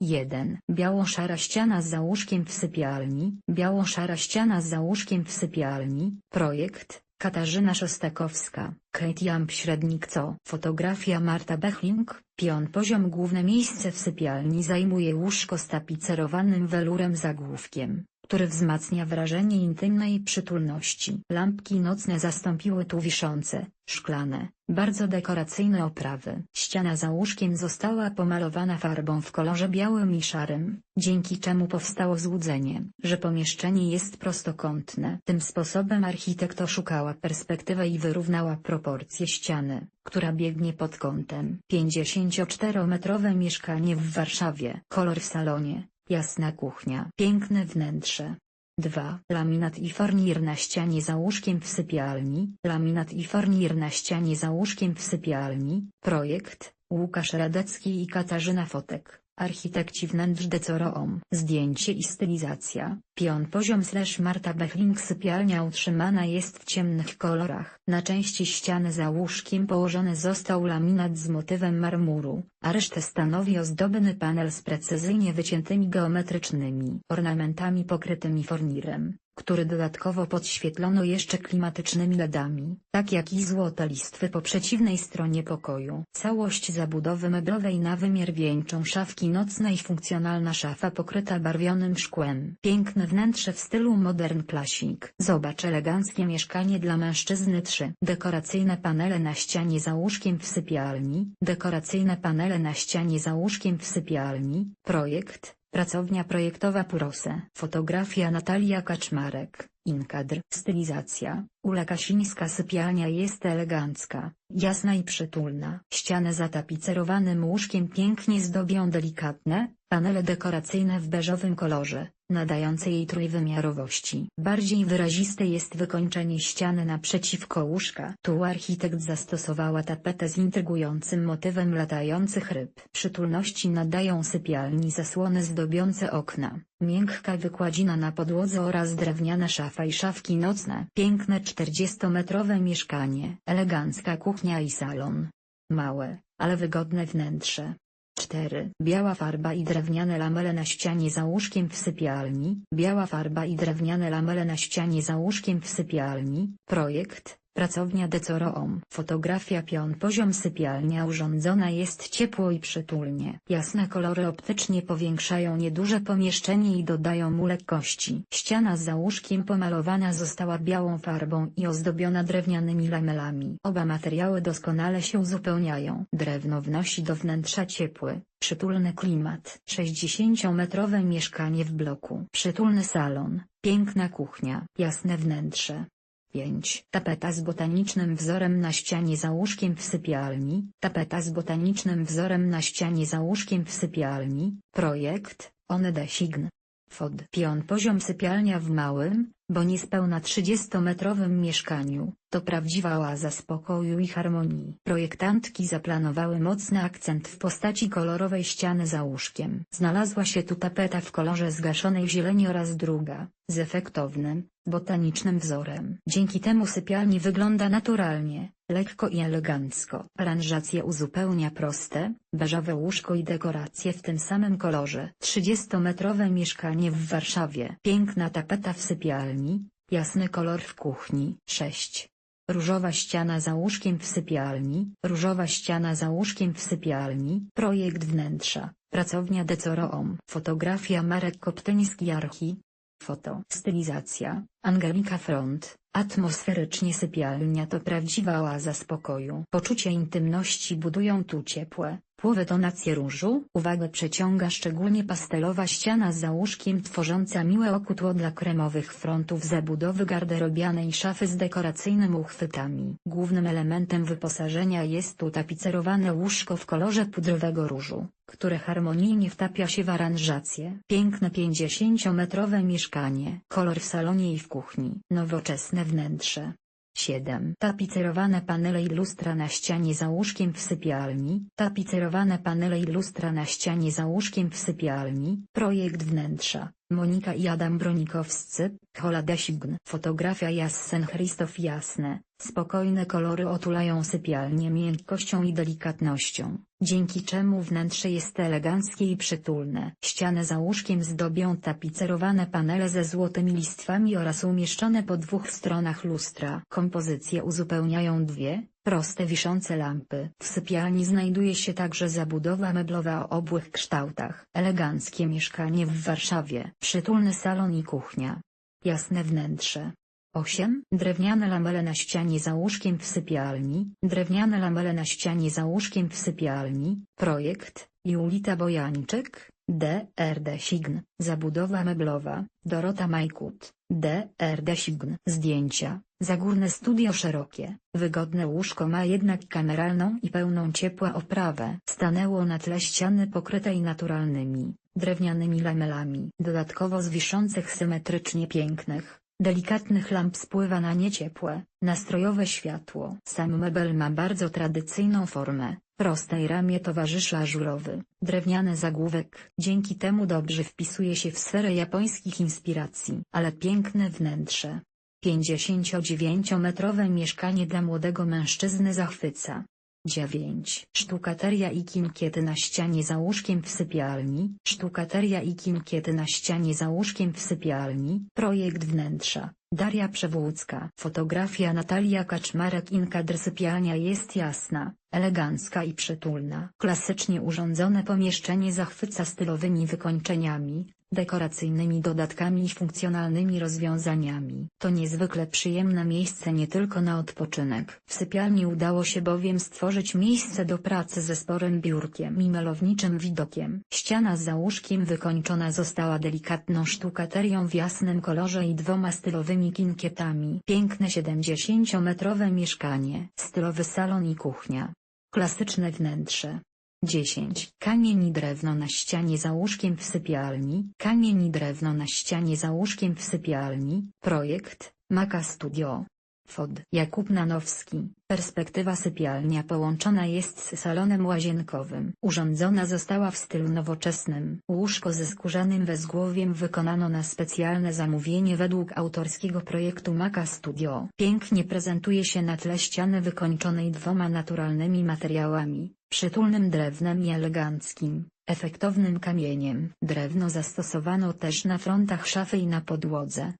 1. Biało-szara ściana za łóżkiem w sypialni. Biało-szara ściana za łóżkiem w sypialni. Projekt, Katarzyna Szostakowska, Kate Jamp Średnik co? Fotografia Marta Bechling, pion poziom Główne miejsce w sypialni zajmuje łóżko z tapicerowanym welurem zagłówkiem, który wzmacnia wrażenie intymnej przytulności. Lampki nocne zastąpiły tu wiszące, szklane, bardzo dekoracyjne oprawy. Ściana za łóżkiem została pomalowana farbą w kolorze białym i szarym, dzięki czemu powstało złudzenie, że pomieszczenie jest prostokątne. Tym sposobem architekt oszukała perspektywę i wyrównała proporcje ściany, która biegnie pod kątem. 54-metrowe mieszkanie w Warszawie. Kolor w salonie, jasna kuchnia. Piękne wnętrze. 2. Laminat i fornir na ścianie za łóżkiem w sypialni. Laminat i fornir na ścianie za łóżkiem w sypialni. Projekt, Łukasz Radecki i Katarzyna Fotek. Architekci wnętrz Decoroom. Zdjęcie i stylizacja. Pion poziom slash Marta Bechling sypialnia utrzymana jest w ciemnych kolorach. Na części ściany za łóżkiem położony został laminat z motywem marmuru, a resztę stanowi ozdobny panel z precyzyjnie wyciętymi geometrycznymi ornamentami pokrytymi fornirem który dodatkowo podświetlono jeszcze klimatycznymi LEDami, tak jak i złote listwy po przeciwnej stronie pokoju. Całość zabudowy meblowej na wymiar wieńczą szafki nocne i funkcjonalna szafa pokryta barwionym szkłem. Piękne wnętrze w stylu modern classic. Zobacz eleganckie mieszkanie dla mężczyzny 3. Dekoracyjne panele na ścianie za łóżkiem w sypialni. Dekoracyjne panele na ścianie za łóżkiem w sypialni. Projekt, Pracownia projektowa Purose. Fotografia Natalia Kaczmarek, Inkadr. Stylizacja, Ula Kasińska sypialnia jest elegancka, jasna i przytulna. Ściany zatapicerowanym łóżkiem pięknie zdobią delikatne, panele dekoracyjne w beżowym kolorze, nadające jej trójwymiarowości. Bardziej wyraziste jest wykończenie ściany naprzeciwko łóżka. Tu architekt zastosowała tapetę z intrygującym motywem latających ryb. Przytulności nadają sypialni zasłony zdobiące okna, miękka wykładzina na podłodze oraz drewniana szafa i szafki nocne. Piękne 40-metrowe mieszkanie. Elegancka kuchnia i salon. Małe, ale wygodne wnętrze. 4. Biała farba i drewniane lamele na ścianie za łóżkiem w sypialni. Biała farba i drewniane lamele na ścianie za łóżkiem w sypialni. Projekt, Pracownia Decoroom. Fotografia pion poziom sypialnia urządzona jest ciepło i przytulnie. Jasne kolory optycznie powiększają nieduże pomieszczenie i dodają mu lekkości. Ściana za łóżkiem pomalowana została białą farbą i ozdobiona drewnianymi lamelami. Oba materiały doskonale się uzupełniają. Drewno wnosi do wnętrza ciepły, przytulny klimat. 60-metrowe mieszkanie w bloku. Przytulny salon, piękna kuchnia, jasne wnętrze. 5. Tapeta z botanicznym wzorem na ścianie za łóżkiem w sypialni. Tapeta z botanicznym wzorem na ścianie za łóżkiem w sypialni. Projekt, One Sign. Fod. Pion poziom sypialnia w małym, bo niespełna 30-metrowym mieszkaniu, to prawdziwa oaza spokoju i harmonii. Projektantki zaplanowały mocny akcent w postaci kolorowej ściany za łóżkiem. Znalazła się tu tapeta w kolorze zgaszonej zieleni oraz druga, z efektownym, botanicznym wzorem. Dzięki temu sypialni wygląda naturalnie, lekko i elegancko. Aranżację uzupełnia proste, beżowe łóżko i dekoracje w tym samym kolorze. 30-metrowe mieszkanie w Warszawie. Piękna tapeta w sypialni, jasny kolor w kuchni. 6. Różowa ściana za łóżkiem w sypialni. Różowa ściana za łóżkiem w sypialni. Projekt wnętrza. Pracownia Decoroom. Fotografia Marek Koptyński Archi. Foto. Stylizacja. Angelika Front. Atmosferycznie sypialnia to prawdziwa oaza spokoju. Poczucie intymności budują tu ciepłe, płowe tonacje różu. Uwagę przeciąga szczególnie pastelowa ściana za łóżkiem tworząca miłe okutło dla kremowych frontów zabudowy garderobianej szafy z dekoracyjnymi uchwytami. Głównym elementem wyposażenia jest tu tapicerowane łóżko w kolorze pudrowego różu, które harmonijnie wtapia się w aranżację. Piękne 50-metrowe mieszkanie. Kolor w salonie i w kuchni. Nowoczesne wnętrze. 7. Tapicerowane panele i lustra na ścianie za łóżkiem w sypialni. Tapicerowane panele i lustra na ścianie za łóżkiem w sypialni. Projekt wnętrza. Monika i Adam Bronikowscy, Hola Design. Fotografia Jassen Christoph Jasne, spokojne kolory otulają sypialnię miękkością i delikatnością, dzięki czemu wnętrze jest eleganckie i przytulne. Ścianę za łóżkiem zdobią tapicerowane panele ze złotymi listwami oraz umieszczone po dwóch stronach lustra. Kompozycję uzupełniają dwie, proste wiszące lampy. W sypialni znajduje się także zabudowa meblowa o obłych kształtach. Eleganckie mieszkanie w Warszawie. Przytulny salon i kuchnia. Jasne wnętrze. 8. Drewniane lamele na ścianie za łóżkiem w sypialni. Drewniane lamele na ścianie za łóżkiem w sypialni. Projekt, Julita Bojańczyk, D.R.D. Sign. Zabudowa meblowa, Dorota Majkut, D.R.D. Sign. Zdjęcia, Zagórne studio szerokie, wygodne łóżko ma jednak kameralną i pełną ciepła oprawę. Stanęło na tle ściany pokrytej naturalnymi, drewnianymi lamelami. Dodatkowo z wiszących symetrycznie pięknych, delikatnych lamp spływa na nie ciepłe, nastrojowe światło. Sam mebel ma bardzo tradycyjną formę, prostej ramie towarzyszy ażurowy, drewniany zagłówek. Dzięki temu dobrze wpisuje się w sferę japońskich inspiracji. Ale piękne wnętrze. 59-metrowe mieszkanie dla młodego mężczyzny zachwyca. 9. Sztukateria i kinkiety na ścianie za łóżkiem w sypialni. Sztukateria i kinkiety na ścianie za łóżkiem w sypialni. Projekt wnętrza. Daria Przewódzka. Fotografia Natalia Kaczmarek Inkadr sypialnia jest jasna, elegancka i przytulna. Klasycznie urządzone pomieszczenie zachwyca stylowymi wykończeniami, dekoracyjnymi dodatkami i funkcjonalnymi rozwiązaniami. To niezwykle przyjemne miejsce nie tylko na odpoczynek. W sypialni udało się bowiem stworzyć miejsce do pracy ze sporym biurkiem i malowniczym widokiem. Ściana za łóżkiem wykończona została delikatną sztukaterią w jasnym kolorze i dwoma stylowymi kinkietami. Piękne 70-metrowe mieszkanie, stylowy salon i kuchnia. Klasyczne wnętrze. 10. Kamień i drewno na ścianie za łóżkiem w sypialni. Kamień i drewno na ścianie za łóżkiem w sypialni. Projekt, Maka Studio. Fod. Jakub Nanowski. Perspektywa sypialnia połączona jest z salonem łazienkowym. Urządzona została w stylu nowoczesnym. Łóżko ze skórzanym wezgłowiem wykonano na specjalne zamówienie według autorskiego projektu Maka Studio. Pięknie prezentuje się na tle ściany wykończonej dwoma naturalnymi materiałami, przytulnym drewnem i eleganckim, efektownym kamieniem. Drewno zastosowano też na frontach szafy i na podłodze.